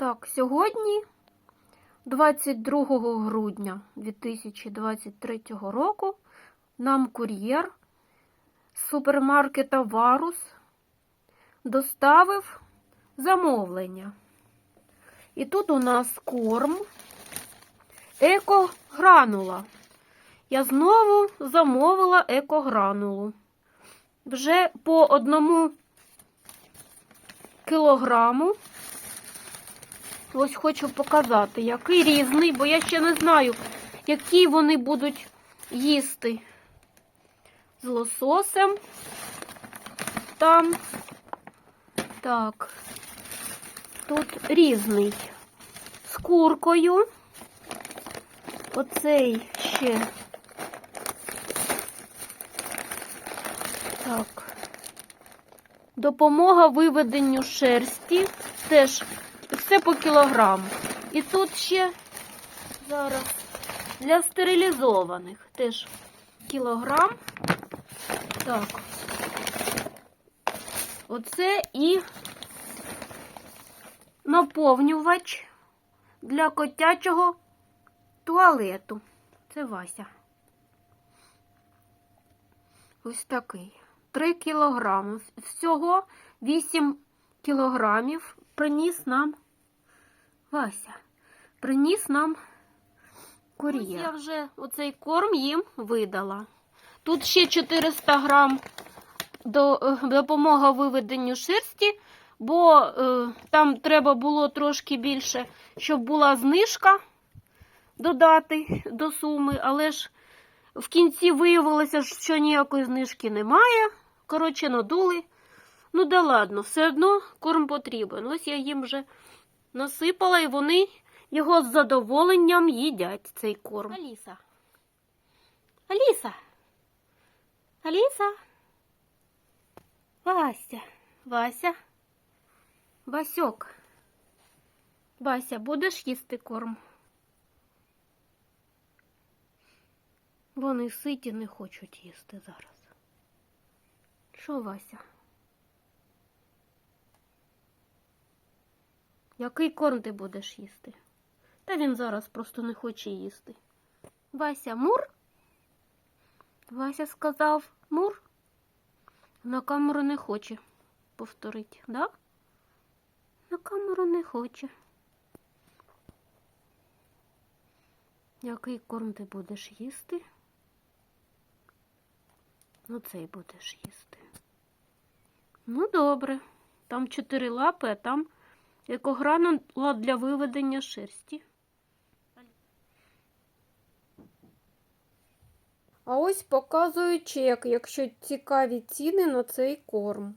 Так, сьогодні, 22 грудня 2023 року, нам кур'єр з супермаркета Варус доставив замовлення. І тут у нас корм екогранула. Я знову замовила екогранулу. Вже по одному кілограму. Ось хочу показати, який різний, бо я ще не знаю, які вони будуть їсти з лососем. Там. Так. Тут різний. З куркою. Оцей ще. Так. Допомога виведенню шерсті. Теж все по кілограму. І тут ще зараз для стерилізованих теж кілограм. Так. Оце і наповнювач для котячого туалету. Це Вася. Ось такий. 3 кілограми. Всього 8 кілограмів приніс нам Вася. Приніс нам кур'єр. Я вже оцей корм їм видала. Тут ще 400 грам до, е, допомога виведенню шерсті, бо е, там треба було трошки більше, щоб була знижка додати до суми, але ж в кінці виявилося, що ніякої знижки немає. Коротше, надули. Ну да ладно, все одно корм потрібен. Ось я їм вже насипала, і вони його з задоволенням їдять, цей корм. Аліса. Аліса. Аліса. Вася. Вася. Васьок. Вася, будеш їсти корм? Вони ситі не хочуть їсти зараз. Що, Вася? Який корм ти будеш їсти? Та він зараз просто не хоче їсти. Вася, мур? Вася сказав мур? На камеру не хоче повторити, да? На камеру не хоче. Який корм ти будеш їсти? Ну, цей будеш їсти. Ну, добре. Там чотири лапи, а там екогранула для виведення шерсті. А ось показую чек, якщо цікаві ціни на цей корм.